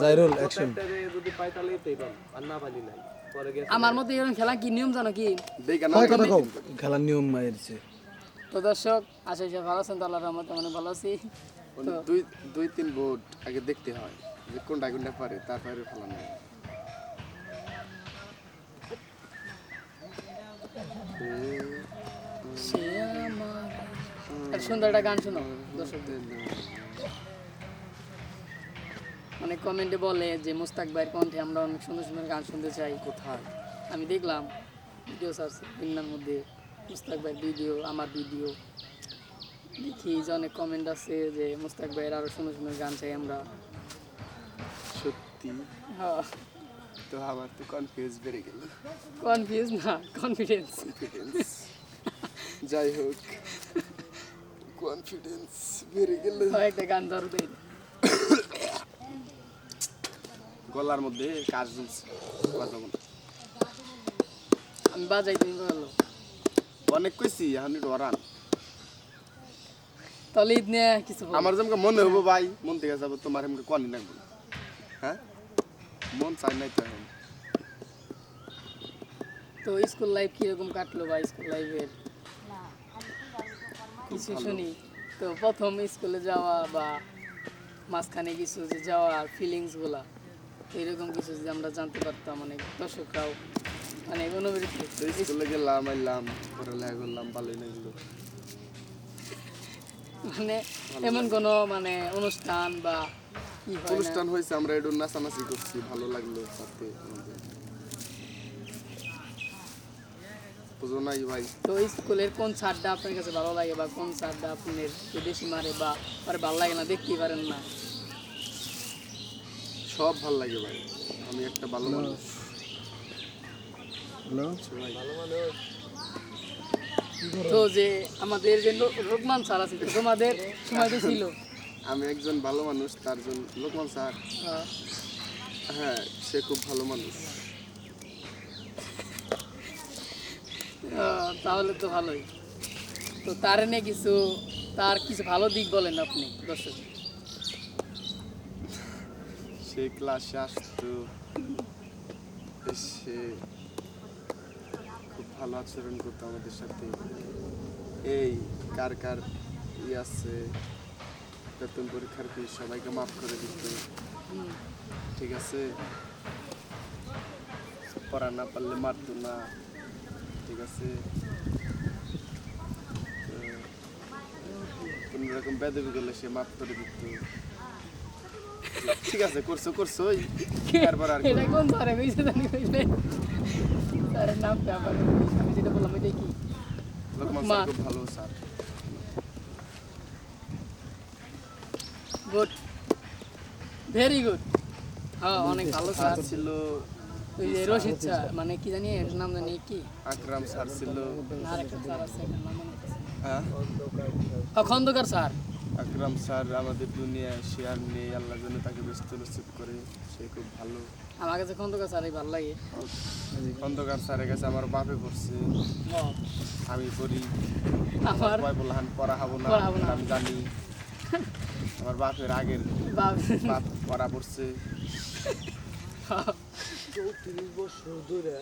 Jairul action যদি পাই তাহলে এটাই পাম আর না পাইলি নাই। আমার মতে এরকম খেলা কি নিয়ম জানো কি? কথা কও? খেলার নিয়ম মাইরছে তো দর্শক আশা করি ভালো আছেন তো আল্লাহর রহমতে মানে ভালো আছি। দুই দুই তিন বোর্ড আগে দেখতে হয় যে কোনটা কোনটা পারে তারপরে আমার একটা সুন্দর একটা গান শোনো দর্শকদের। অনেক কমেন্টে বলে যে মুস্তাক ভাইয়ের কণ্ঠে আমরা অনেক সুন্দর সুন্দর গান শুনতে চাই। কোথায়? আমি দেখলাম ভিডিও সার্চ তিনটার মধ্যে মুস্তাক ভাইয়ের ভিডিও আমার ভিডিও দেখি যে অনেক কমেন্ট আছে যে মুস্তাক ভাইয়ের আরও সুন্দর সুন্দর গান চাই আমরা। সত্যি? হ্যাঁ। তো আমার তো কনফিউজ বেড়ে গেল। কনফিউজ না কনফিডেন্স কনফিডেন্স যাই হোক কনফিডেন্স বেড়ে গেল। একটা গান ধরো দেই গলার মধ্যে কাজ ঝুলছে। আমি বাজাই তুমি বলো অনেক কইছি এখন একটু তাহলে ঈদ নিয়ে কিছু আমার যেমন মনে হব ভাই মন থেকে যাব তোমার এমনি কনি লাগবো হ্যাঁ? মন চাই নাই তো তো স্কুল লাইফ কীরকম কাটলো বা স্কুল লাইফের? কিছু শুনি। তো প্রথম স্কুলে যাওয়া বা মাঝখানে কিছু যে যাওয়ার ফিলিংসগুলা। তো এরকম কিছু যদি আমরা জানতে পারতাম অনেক দর্শকরাও মানে অনুভূতি স্কুলে গেলাম আইলাম পড়ালেখা করলাম ভালোই লাগল মানে এমন কোনো মানে অনুষ্ঠান বা অনুষ্ঠান হয়েছে আমরা একটু নাচানাচি করছি ভালো লাগল সাথে বুঝো নাই ভাই? তো স্কুলের কোন স্যারটা আপনার কাছে ভালো লাগে বা কোন স্যারটা আপনার বেশি মারে বা ভালো লাগে না দেখতেই পারেন না? সব ভালো লাগে ভাই। আমি একটা ভালো মানুষ। হ্যালো। আচ্ছা তো যে আমাদের যে লো- স্যার আছে তোমাদের সময় ছিল? আমি একজন ভালো মানুষ তার জন্য লোকমান স্যার। হ্যাঁ সে খুব ভালো মানুষ। আহ, তাহলে তো ভালোই। তো তার এনে কিছু তার কিছু ভালো দিক বলেন আপনি দর্শক। সে ক্লাসে আসতো এসে খুব ভালো আচরণ করতো আমাদের সাথে এই কার কার ই আছে বেতন পরীক্ষার ফি সবাইকে মাফ করে দিত ঠিক আছে পড়া না পারলে মারতো না ঠিক আছে কোনো রকম বেদবি করলে সে মাফ করে দিত ঠিক আছে করছ করছ তারপর আর এটা কোন কইছে জানি স্যারের নাম ব্যাপার আমি যেটা বললাম কি? লোকমান স্যার খুব ভালো স্যার। গুড ভেরি গুড হ্যাঁ অনেক ভালো স্যার ছিল ওই যে রশিদ স্যার মানে কি জানি এর নাম জানি কি? আকরাম স্যার ছিল। আর একটা স্যার আছে নাম মনে পড়ছে হ্যাঁ খন্দকার স্যার। আকরাম স্যার আমাদের দুনিয়ায় শেয়ার নেই আল্লাহ জন্য তাকে ব্যস্ত নসিব করে সে খুব ভালো। আমার কাছে খন্দকার স্যারই ভালো লাগে। খন্দকার স্যারের কাছে আমার বাপে পড়ছে। আমি পড়ি। আমার সবাই বললাম পড়াবো না। আমি জানি। আমার বাপের আগের বাপ। বাপ পড়া পড়ছে। চৌত্রিশ বছর ধরে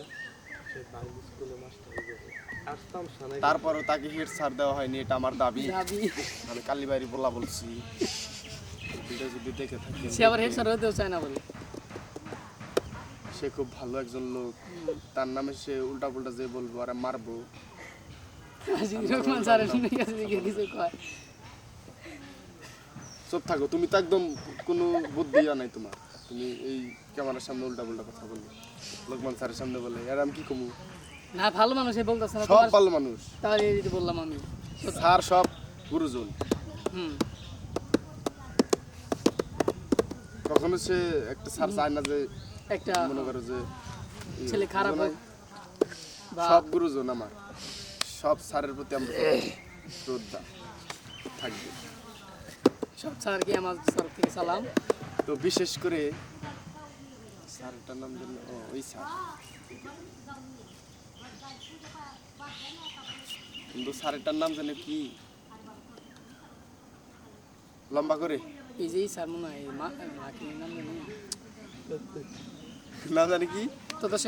তারপরও তাকে হেড স্যার দেওয়া হয়নি এটা আমার দাবি। আমি কালীবাড়ি বলা বলছি। ভিডিও যদি দেখে থাকেন। সে আবার হেড স্যার হতেও চায় না বলে। সে খুব ভালো একজন লোক। তার নামে সে উল্টা পুল্টা যে বলব আর মারবো। চুপ থাকো তুমি তো একদম কোনো বুদ্ধি নাই তোমার। তুমি এই ক্যামেরার সামনে উল্টা পুল্টা কথা লোকমান স্যারের সামনে বলে আর আমি কি কমু? না ভালো মানুষ এ বলতেছে না সব ভালো মানুষ। তাহলে এই বললাম আমি। স্যার সব গুরুজন। হুম। কখনো সে একটা স্যার চায় না যে একটা মনে করো যে ছেলে খারাপ? বা সব গুরুজন আমার। সব স্যারের প্রতি আমরা শ্রদ্ধা থাকবে। সব স্যারকে আমার তরফ থেকে সালাম? তো বিশেষ করে স্যারটার নাম জানি ও ওই স্যার। কিন্তু স্যারেরটার নাম জানি কি? লম্বা করে। এই যে স্যার মনে হয় মা নাম জানি না। জানি কি? তো